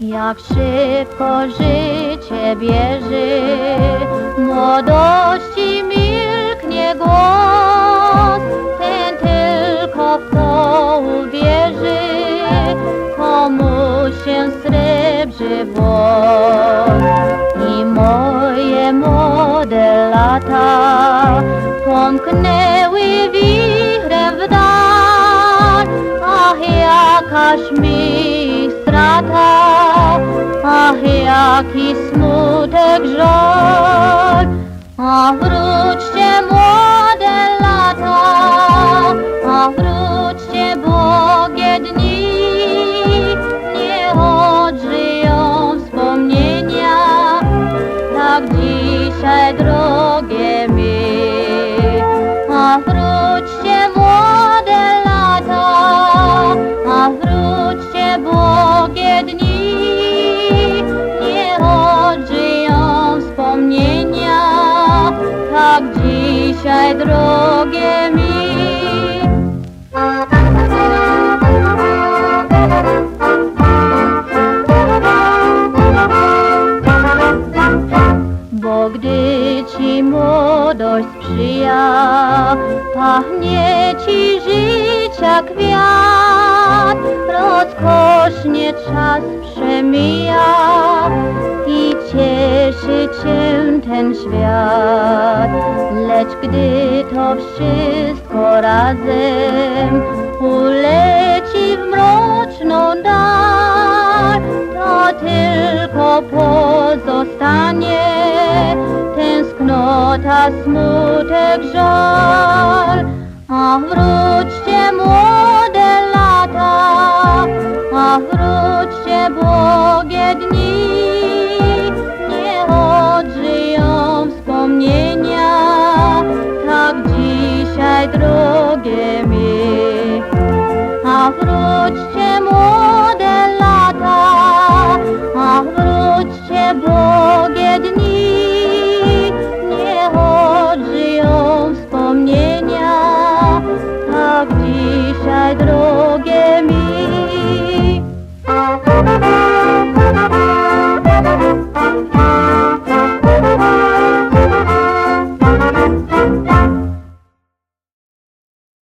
Jak szybko życie bierze, młodości milknie głos, ten tylko w to uwierzy, komu się srebrzy włos. I moje młode lata pomknęły wichrem jakaż mi strata, ach jaki smutek żal. A wróćcie młode dzisiaj drogie mi. Bo gdy ci młodość sprzyja, pachnie ci życia kwiat, rozkosznie czas przemija i cieszy cię ten świat. Lecz gdy to wszystko razem uleci w mroczną dal, to tylko pozostanie tęsknota, smutek, żal. A wróćcie młode lata, a wróćcie błogie dni, Wracaj drogie mi, a wróćcie młode lata, a wróćcie bogie dni. Niech odżyją wspomnienia, tak dzisiaj drogie